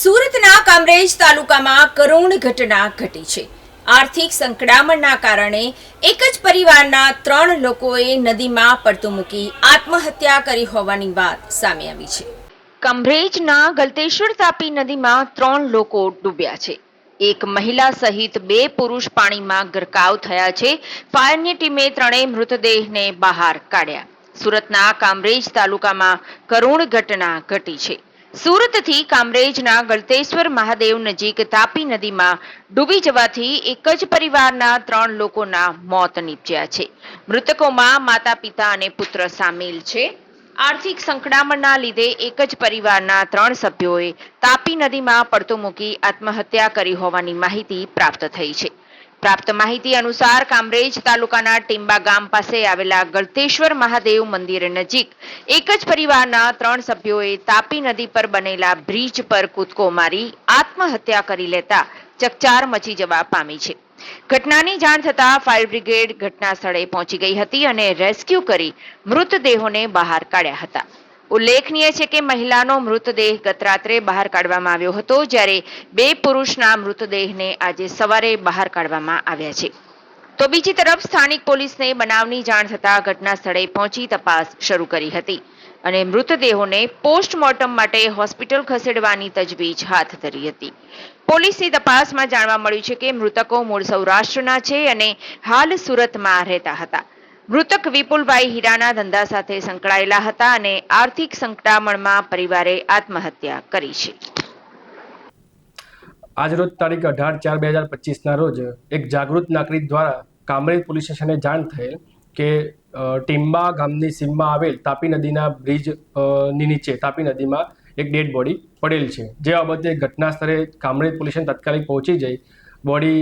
સુરતના કામરેજ તાલુકામાં કરુણ ઘટના ઘટી છે. આર્થિક સંકડામણના કારણે એક જ પરિવારના ત્રણ લોકોએ નદીમાં પડતું મૂકી આત્મહત્યા કરી હોવાની વાત સામે આવી છે. કમરેજના ગલતેશ્વર તાપી નદીમાં ત્રણ લોકો ડૂબ્યા છે. એક મહિલા સહિત બે પુરુષ પાણીમાં ગરકાવ થયા છે. ફાયરની ટીમે ત્રણેય મૃતદેહને બહાર કાઢ્યા. સુરતના કામરેજ તાલુકામાં કરુણ ઘટના ઘટી છે. સુરતથી કામરેજના ગળતેશ્વર મહાદેવ નજીક તાપી નદીમાં ડૂબી જવાથી એક જ પરિવારના ત્રણ લોકોના મોત નીપજ્યા છે. મૃતકોમાં માતા, પિતા અને પુત્ર સામેલ છે. આર્થિક સંકડામણના લીધે એક જ પરિવારના ત્રણ સભ્યોએ તાપી નદીમાં પડતું મૂકી આત્મહત્યા કરી હોવાની માહિતી પ્રાપ્ત થઈ છે. પ્રાપ્ત માહિતી અનુસાર કામરેજ તાલુકાના ટીંબા ગામ પાસે આવેલા ગળતેશ્વર મહાદેવ મંદિર નજીક એક જ પરિવારના ત્રણ સભ્યોએ તાપી નદી પર બનેલા બ્રિજ પર કૂદકો મારી આત્મહત્યા કરી લેતા ચકચાર મચી જવા પામી છે. ઘટનાની જાણ થતાં ફાયર બ્રિગેડ ઘટના સ્થળે પહોંચી ગઈ હતી અને રેસ્ક્યુ કરી મૃતદેહોને બહાર કાઢ્યા હતા. ઉલ્લેખનીય છે કે મહિલાનો મૃતદેહ ગત રાત્રે બહાર કાઢવામાં આવ્યો હતો, જ્યારે બે પુરુષના મૃતદેહને આજે સવારે બહાર કાઢવામાં આવ્યા છે. તો બીજી તરફ સ્થાનિક પોલીસને બનાવની જાણ થતાં ઘટના સ્થળે પહોંચી તપાસ શરૂ કરી હતી અને મૃતદેહોને પોસ્ટમોર્ટમ માટે હોસ્પિટલ ખસેડવાની તજવીજ હાથ ધરી હતી. પોલીસની તપાસમાં જાણવા મળ્યું છે કે મૃતકો મૂળ સૌરાષ્ટ્રના છે અને હાલ સુરતમાં રહેતા હતા. મૃતક વિપુલભાઈ હીરાના ધંધા સાથે સંકળાયેલા હતા અને આર્થિક સંકટામણમાં પરિવારે આત્મહત્યા કરી છે. આજરોજ તારીખ અઢાર ચાર બે હજાર પચીસના રોજ એક જાગૃત નાગરિક દ્વારા કામરેજ પોલીસ સ્ટેશને જાણ થયેલ કે ટીમ્બા ગામની સીમમાં આવેલ તાપી નદીના બ્રિજની નીચે, તાપી નદીમાં એક ડેડ બોડી પડેલ છે. જે બાબતે ઘટના સ્થળે કામરેજ પોલીસ તાત્કાલિક પહોંચી જઈ બોડી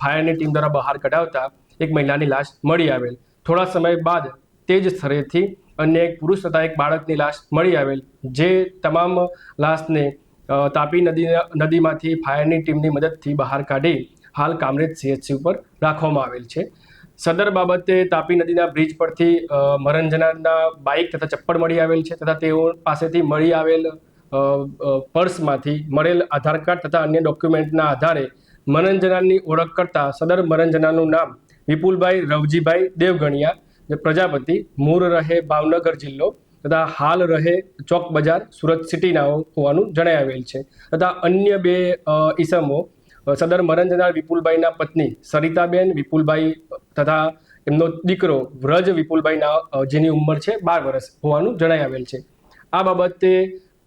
ફાયરની ટીમ દ્વારા બહાર કઢાવતા એક મહિલાની લાશ મળી આવેલ. થોડા સમય બાદ તે જ સ્થળેથી અન્ય એક પુરુષ તથા એક બાળકની લાશ મળી આવેલ, જે તમામ લાશને તાપી નદી, નદીમાંથી ફાયરની ટીમની મદદથી બહાર કાઢી હાલ કામરેજ સીએચસી ઉપર રાખવામાં આવેલ છે. સદર બાબતે તાપી નદીના બ્રિજ પરથી મરણજનારના બાઇક તથા ચપ્પલ મળી આવેલ છે તથા તેઓ પાસેથી મળી આવેલ પર્સમાંથી મળેલ આધાર કાર્ડ તથા અન્ય ડોક્યુમેન્ટના આધારે મરંજનાની ઓળખ કરતા સદર મરંજનાનું નામ વિપુલભાઈ, રવજીભાઈ, દેવગણિયા જે પ્રજાપતિ મૂળ રહે ભાવનગર જિલ્લો તથા હાલ રહે ચોક બજાર સુરત સિટીના હોવાનું જણાઈ આવેલ છે. તથા અન્ય બે ઈસમો સદર મરંજના વિપુલભાઈના પત્ની સરિતાબેન વિપુલભાઈ તથા એમનો દીકરો વ્રજ વિપુલભાઈના જેની ઉંમર છે બાર વર્ષ હોવાનું જણાઈ આવેલ છે. આ બાબતે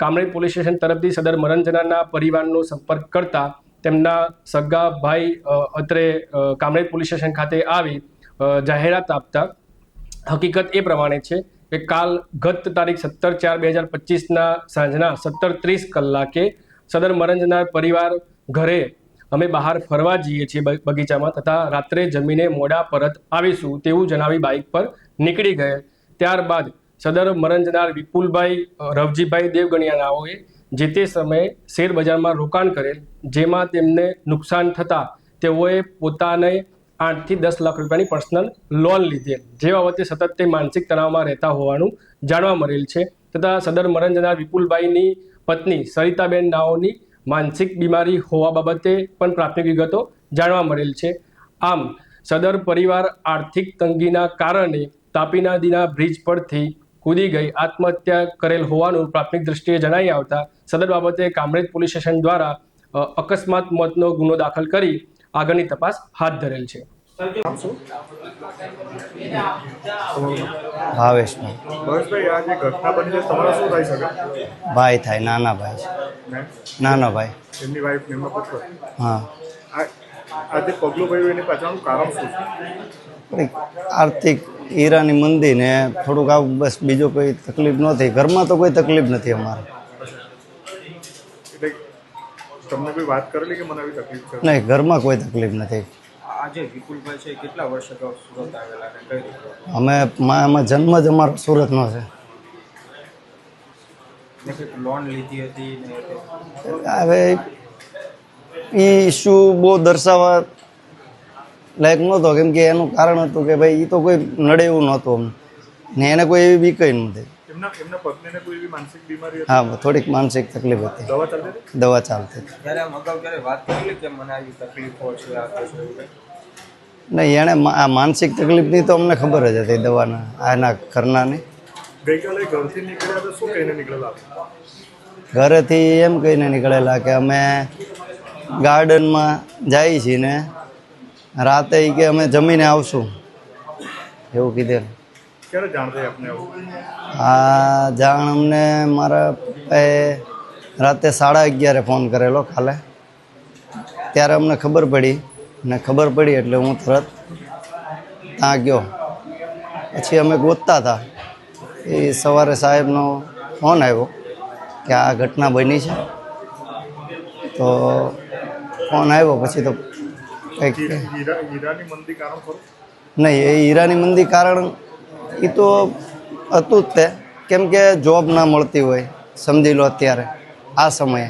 કામરેજ પોલીસ સ્ટેશન તરફથી સદર મરંજનાના પરિવારનો સંપર્ક કરતા તેમના સગા ભાઈ અત્રે કામરેજ પોલીસ સ્ટેશન ખાતે આવી જાહેરાત આપતા. હકીકત એ પ્રમાણે છે કે કાલ ગત તારીખ સત્તર ચાર બે હજાર પચીસના સાંજના સત્તર ત્રીસ કલાકે સદર મરંજના પરિવાર ઘરે અમે બહાર ફરવા જઈએ છીએ બગીચામાં તથા રાત્રે જમીને મોડા પરત આવીશું તેવું જણાવી બાઇક પર નીકળી ગયે. ત્યારબાદ સદર મરંજનાર વિપુલભાઈ રવજીભાઈ દેવગણિયાનાઓએ જે તે સમયે શેર બજારમાં રોકાણ કરેલ, જેમાં તેમને નુકસાન થતાં તેઓએ પોતાને આઠથી દસ લાખ રૂપિયાની પર્સનલ લોન લીધેલ જે બાબતે સતત તે માનસિક તણાવમાં રહેતા હોવાનું જાણવા મળેલ છે તથા સદર મરણજના વિપુલભાઈની પત્ની સરિતાબેન નાઓની માનસિક બીમારી હોવા બાબતે પણ પ્રાથમિક વિગતો જાણવા મળેલ છે. આમ, સદર પરિવાર આર્થિક તંગીના કારણે તાપી નદીના બ્રિજ પરથી કૂદી ગઈ આત્મહત્યા કરેલ હોવાનું પ્રાથમિક દ્રષ્ટિએ જણાઈ આવતા સદર બાબતે કામરેજ પોલીસ સ્ટેશન દ્વારા અકસ્માત મોતનો ગુનો દાખલ કરી આગળની તપાસ હાથ ધરેલ છે. ભાઈ. થાય નાના ભાઈ નાનો ભાઈ. હા. આ આ પગલું ભર્યું એની પાછળનું કારણ શું છે? આર્થિક હીરાની મંદી ને થોડુંક આવું બસ બીજો કોઈ તકલીફ નથી ઘરમાં તો કોઈ તકલીફ નથી અમારે. તમને કોઈ વાત કરેલી કે મને આવી તકલીફ છે? નહીં ઘરમાં કોઈ તકલીફ નથી. આજે વિપુલભાઈ છે કેટલા વર્ષ અગાઉ સુરત આવેલા અને કઈ રીતે? અમે મા- એમાં જન્મ જ અમારો સુરતનો છે. લોન લીધી હતી હવે એ ઇસ્યુ બહુ દર્શાવવા લાયક નહોતો કેમ કે એનું કારણ હતું કે ભાઈ એ તો કોઈ નડે એવું નહોતું અમને. ને એને કોઈ એવી પત્નીને કોઈ એવી માનસિક બીમારી હતી? હા થોડીક માનસિક તકલીફ હતી. દવા ચાલતી? નહીં એણે મા- આ માનસિક તકલીફની તો અમને ખબર જ હતી દવાના આના ઘરનાની. ગઈકાલે ઘરથી નીકળ્યા તો શું કહીને નીકળેલા? ઘરેથી એમ કહીને નીકળેલા કે અમે ગાર્ડનમાં જાય છીએ ને રાતે કે અમે જમીને આવશું. એવું કીધેલ. હા જાણ અમને મારા પપ્પાએ રાતે સાડા અગિયારે ફોન કરેલો કાલે. ત્યારે અમને ખબર પડી ને ખબર પડી એટલે હું તરત ત્યાં ગયો. પછી અમે ગોતતા હતા. એ સવારે સાહેબનો ફોન આવ્યો કે આ ઘટના બની છે. તો ફોન આવ્યો પછી તો કંઈક નહીં એ હીરાની મંદી કારણ એ તો હતું જ તે. કેમ કે જોબ ના મળતી હોય સમજી લો અત્યારે આ સમયે.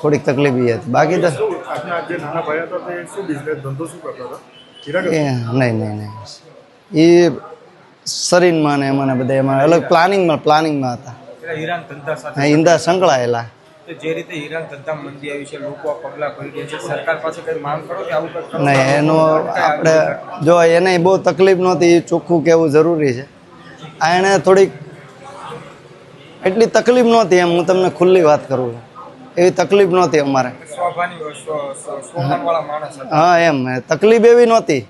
થોડીક તકલીફ એ હતી. બાકી તો નહીં નહીં નહીં. એ શરીરમાં ને એમાં બધા એમાં અલગ પ્લાનિંગમાં પ્લાનિંગમાં હતા. ઈંદા સંકળાયેલા. તો જે રીતે હીરાન ધંધા મંદી આવી છે લોકો આ પગલાં ભરી રહ્યા છે સરકાર પાસે કઈ માંગ કરો કે આવું કંઈક નહીં એનો આપણે જો એને બહુ તકલીફ નહોતી ચોખ્ખું કહેવું જરૂરી છે. આ એણે થોડીક એટલી તકલીફ નહોતી એમ હું તમને ખુલ્લી વાત કરું છું. એવી તકલીફ નહોતી અમારે. હા એમ તકલીફ એવી નહોતી.